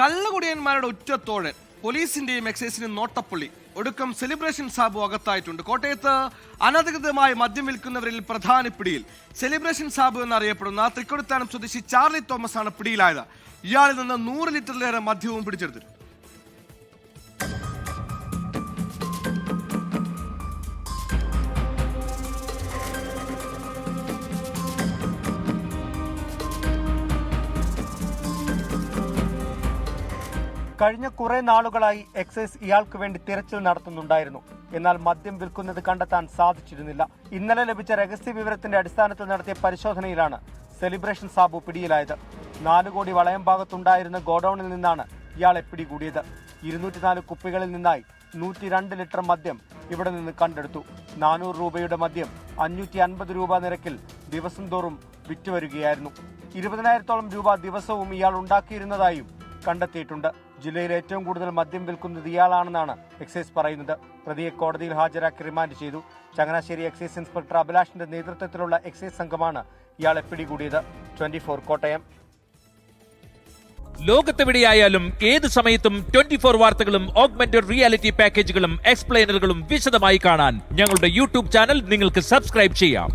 കള്ളുകുടിയന്മാരുടെ ഉറ്റത്തോഴൻ പോലീസിന്റെയും എക്സൈസിന്റെയും നോട്ടപ്പുള്ളി ഒടുക്കം സെലിബ്രേഷൻ സാബു അകത്തായിട്ടുണ്ട്. കോട്ടയത്ത് അനധികൃതമായി മദ്യം വിൽക്കുന്നവരിൽ പ്രധാന പിടിയിൽ. സെലിബ്രേഷൻ സാബു എന്നറിയപ്പെടുന്ന തൃക്കൊടുത്താനം സ്വദേശി ചാർലി തോമസ് ആണ് പിടിയിലായത്. ഇയാളിൽ നിന്ന് നൂറ് ലിറ്ററിലേറെ മദ്യവും പിടിച്ചെടുത്തു കഴിഞ്ഞ കുറെ നാളുകളായി എക്സൈസ് ഇയാൾക്ക് വേണ്ടി തിരച്ചിൽ നടത്തുന്നുണ്ടായിരുന്നു. എന്നാൽ മദ്യം വിൽക്കുന്നത് കണ്ടെത്താൻ സാധിച്ചിരുന്നില്ല. ഇന്നലെ ലഭിച്ച രഹസ്യ വിവരത്തിന്റെ അടിസ്ഥാനത്തിൽ നടത്തിയ പരിശോധനയിലാണ് സെലിബ്രേഷൻ സാബു പിടിയിലായത്. നാല് കോടി വളയം ഭാഗത്തുണ്ടായിരുന്ന ഗോഡൌണിൽ നിന്നാണ് ഇയാളെ പിടികൂടിയത്. ഇരുന്നൂറ്റിനാല് കുപ്പികളിൽ നിന്നായി നൂറ്റി രണ്ട് ലിറ്റർ മദ്യം ഇവിടെ നിന്ന് കണ്ടെടുത്തു. നാനൂറ് രൂപയുടെ മദ്യം അഞ്ഞൂറ്റി അൻപത് രൂപ നിരക്കിൽ ദിവസം തോറും വിറ്റുവരികയായിരുന്നു. ഇരുപതിനായിരത്തോളം രൂപ ദിവസവും ഇയാൾ ഉണ്ടാക്കിയിരുന്നതായും കണ്ടെത്തിയിട്ടുണ്ട്. ജില്ലയിൽ ഏറ്റവും കൂടുതൽ മദ്യം വിൽക്കുന്നത് ഇയാളാണെന്നാണ് എക്സൈസ് പറയുന്നത്. പ്രതിയെ കോടതിയിൽ ഹാജരാക്കി റിമാൻഡ് ചെയ്തു. ചങ്ങനാശ്ശേരി എക്സൈസ് ഇൻസ്പെക്ടർ അഭിലാഷിന്റെ നേതൃത്വത്തിലുള്ള എക്സൈസ് സംഘമാണ് ഇയാളെ പിടികൂടിയത്. Twenty four Kottayam. ലോകത്തെവിടെയായാലും ഏത് സമയത്തും ട്വന്റി ഫോർ വാർത്തകളും ഓഗ്മെന്റഡ് റിയാലിറ്റി പാക്കേജുകളും എക്സ്പ്ലെയിനറുകളും വിശദമായി കാണാൻ ഞങ്ങളുടെ യൂട്യൂബ് ചാനൽ നിങ്ങൾക്ക് സബ്സ്ക്രൈബ് ചെയ്യാം.